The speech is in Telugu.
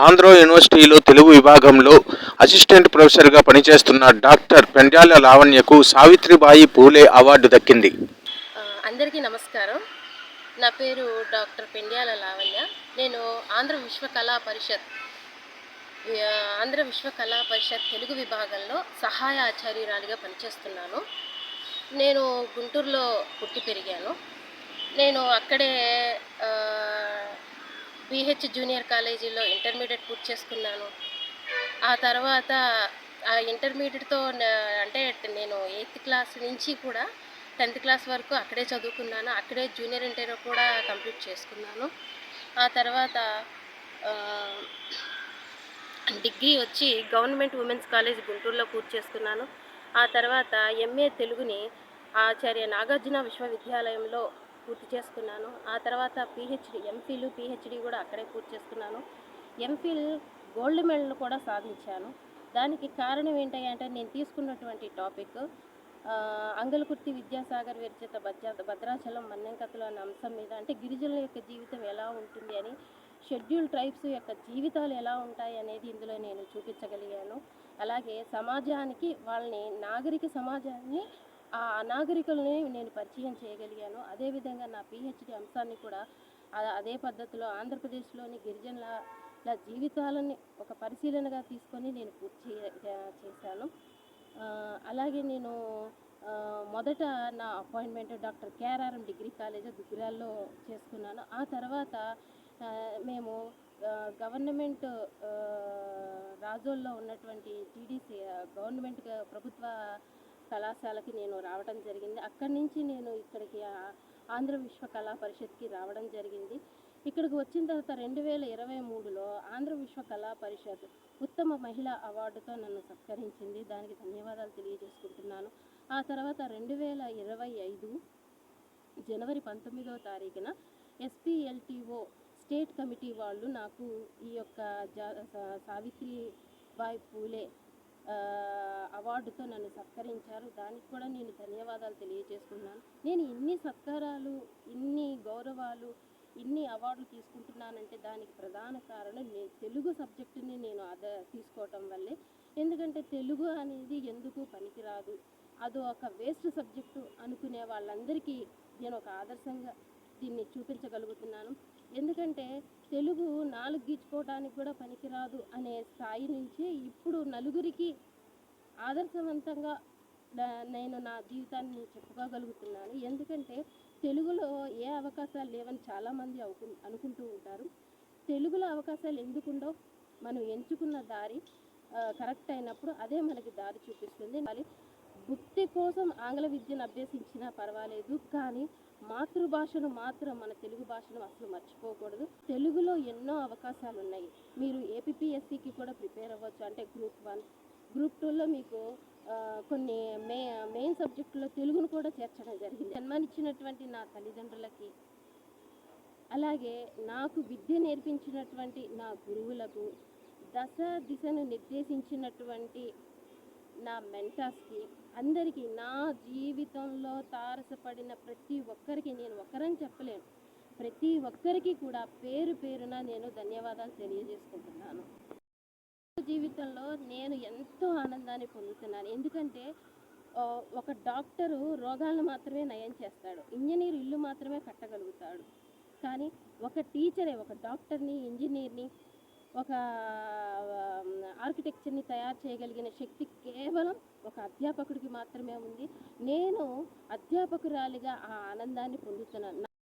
ఆంధ్ర యూనివర్సిటీలో తెలుగు విభాగంలో అసిస్టెంట్ ప్రొఫెసర్గా పనిచేస్తున్న డాక్టర్ పెండ్యాల లావణ్యకు సావిత్రిబాయి పూలే అవార్డు దక్కింది. అందరికీ నమస్కారం. నా పేరు డాక్టర్ పెండ్యాల లావణ్య. నేను ఆంధ్ర విశ్వ కళా పరిషత్ ఆంధ్ర విశ్వ కళా పరిషత్ తెలుగు విభాగంలో సహాయ ఆచార్యురాలిగా పనిచేస్తున్నాను. నేను గుంటూరులో పుట్టి పెరిగాను. నేను అక్కడే బీహెచ్ జూనియర్ కాలేజీలో ఇంటర్మీడియట్ పూర్తి చేసుకున్నాను. ఆ తర్వాత ఆ ఇంటర్మీడియట్తో అంటే నేను ఎయిత్ క్లాస్ నుంచి కూడా టెన్త్ క్లాస్ వరకు అక్కడే చదువుకున్నాను. అక్కడే జూనియర్ ఇంటర్ కూడా కంప్లీట్ చేసుకున్నాను. ఆ తర్వాత డిగ్రీ వచ్చి గవర్నమెంట్ ఉమెన్స్ కాలేజ్ గుంటూరులో పూర్తి చేసుకున్నాను. ఆ తర్వాత ఎంఏ తెలుగుని ఆచార్య నాగార్జున విశ్వవిద్యాలయంలో పూర్తి చేసుకున్నాను. ఆ తర్వాత పిహెచ్డి ఎంఫిల్ పిహెచ్డి కూడా అక్కడే పూర్తి చేసుకున్నాను. ఎంఫిల్ గోల్డ్ మెడల్ కూడా సాధించాను. దానికి కారణం ఏంటంటే నేను తీసుకున్నటువంటి టాపిక్ అంగలకుర్తి విద్యాసాగర్ విరచిత భద్ర భద్రాచలం మన్నెంకథలు అనే అంశం మీద అంటే గిరిజనుల యొక్క జీవితం ఎలా ఉంటుంది అని షెడ్యూల్ ట్రైబ్స్ యొక్క జీవితాలు ఎలా ఉంటాయి అనేది ఇందులో నేను చూపించగలిగాను. అలాగే సమాజానికి వాళ్ళని నాగరిక సమాజాన్ని ఆ అనాగరికుల్ని నేను పరిచయం చేయగలిగాను. అదేవిధంగా నా పిహెచ్డి అంశాన్ని కూడా అదే పద్ధతిలో ఆంధ్రప్రదేశ్లోని గిరిజనుల జీవితాలని ఒక పరిశీలనగా తీసుకొని నేను పూర్తి చే- చేశాను. అలాగే నేను మొదట నా appointment doctor KRRM degree college దుగ్గిరాల్లో చేసుకున్నాను. ఆ తర్వాత మేము గవర్నమెంట్ రాజోల్లో ఉన్నటువంటి టీడీసీ గవర్నమెంట్ ప్రభుత్వ కళాశాలకి నేను రావడం జరిగింది. అక్కడి నుంచి నేను ఇక్కడికి ఆంధ్ర విశ్వ కళా పరిషత్కి రావడం జరిగింది. ఇక్కడికి వచ్చిన తర్వాత రెండు వేల ఇరవై మూడులో ఆంధ్ర విశ్వ కళా పరిషత్ ఉత్తమ మహిళా అవార్డుతో నన్ను సత్కరించింది. దానికి ధన్యవాదాలు తెలియజేసుకుంటున్నాను. ఆ తర్వాత రెండు వేల ఇరవై ఐదు జనవరి పంతొమ్మిదవ తారీఖున ఎస్పీఎల్టీఓ స్టేట్ కమిటీ వాళ్ళు నాకు ఈ యొక్క జా సావిత్రిబాయి పూలే అవార్డుతో నన్ను సత్కరించారు. దానికి కూడా నేను ధన్యవాదాలు తెలియజేసుకున్నాను. నేను ఇన్ని సత్కారాలు ఇన్ని గౌరవాలు ఇన్ని అవార్డులు తీసుకుంటున్నానంటే దానికి ప్రధాన కారణం నేను తెలుగు సబ్జెక్టుని నేను అద తీసుకోవటం వల్లే. ఎందుకంటే తెలుగు అనేది ఎందుకు పనికిరాదు? అది ఒక వేస్ట్ సబ్జెక్టు అనుకునే వాళ్ళందరికీ నేను ఒక ఆదర్శంగా దీన్ని చూపించగలుగుతున్నాను. ఎందుకంటే తెలుగు నాలుగు గీచుకోవడానికి కూడా పనికిరాదు అనే స్థాయి నుంచి ఇప్పుడు నలుగురికి ఆదర్శవంతంగా నేను నా జీవితాన్ని చెప్పుకోగలుగుతున్నాను. ఎందుకంటే తెలుగులో ఏ అవకాశాలు లేవని చాలామంది అవుకు అనుకుంటూ ఉంటారు. తెలుగులో అవకాశాలు ఎందుకుండో మనం ఎంచుకున్న దారి కరెక్ట్ అయినప్పుడు అదే మనకి దారి చూపిస్తుంది. మరి వృత్తి కోసం ఆంగ్ల విద్యను అభ్యసించినా పర్వాలేదు కానీ మాతృభాషను మాత్రం మన తెలుగు భాషను అసలు మర్చిపోకూడదు. తెలుగులో ఎన్నో అవకాశాలు ఉన్నాయి మీరు ఏపీఎస్సికి కూడా ప్రిపేర్ అవ్వచ్చు. అంటే గ్రూప్ వన్ గ్రూప్ టూలో మీకు కొన్ని మే మెయిన్ సబ్జెక్టులో తెలుగును కూడా చేర్చడం జరిగింది. జన్మనిచ్చినటువంటి నా తల్లిదండ్రులకి అలాగే నాకు విద్య నేర్పించినటువంటి నా గురువులకు దశ దిశను నిర్దేశించినటువంటి నా మెంటర్స్కి అందరికీ నా జీవితంలో తారసపడిన ప్రతి ఒక్కరికి నేను ఒక్కరని చెప్పలేను. ప్రతి ఒక్కరికి కూడా పేరు పేరున నేను ధన్యవాదాలు తెలియజేసుకుంటున్నాను. జీవితంలో నేను ఎంతో ఆనందాన్ని పొందుతున్నాను. ఎందుకంటే ఒక డాక్టరు రోగాలను మాత్రమే నయం చేస్తాడు. ఇంజనీర్ ఇల్లు మాత్రమే కట్టగలుగుతాడు. కానీ ఒక టీచరే ఒక డాక్టర్ని ఇంజనీర్ని ఒక ఆర్కిటెక్చర్ని తయారు చేయగలిగిన శక్తి కేవలం ఒక అధ్యాపకుడికి మాత్రమే ఉంది. నేను అధ్యాపకురాలిగా ఆ ఆనందాన్ని పొందుతున్నాను.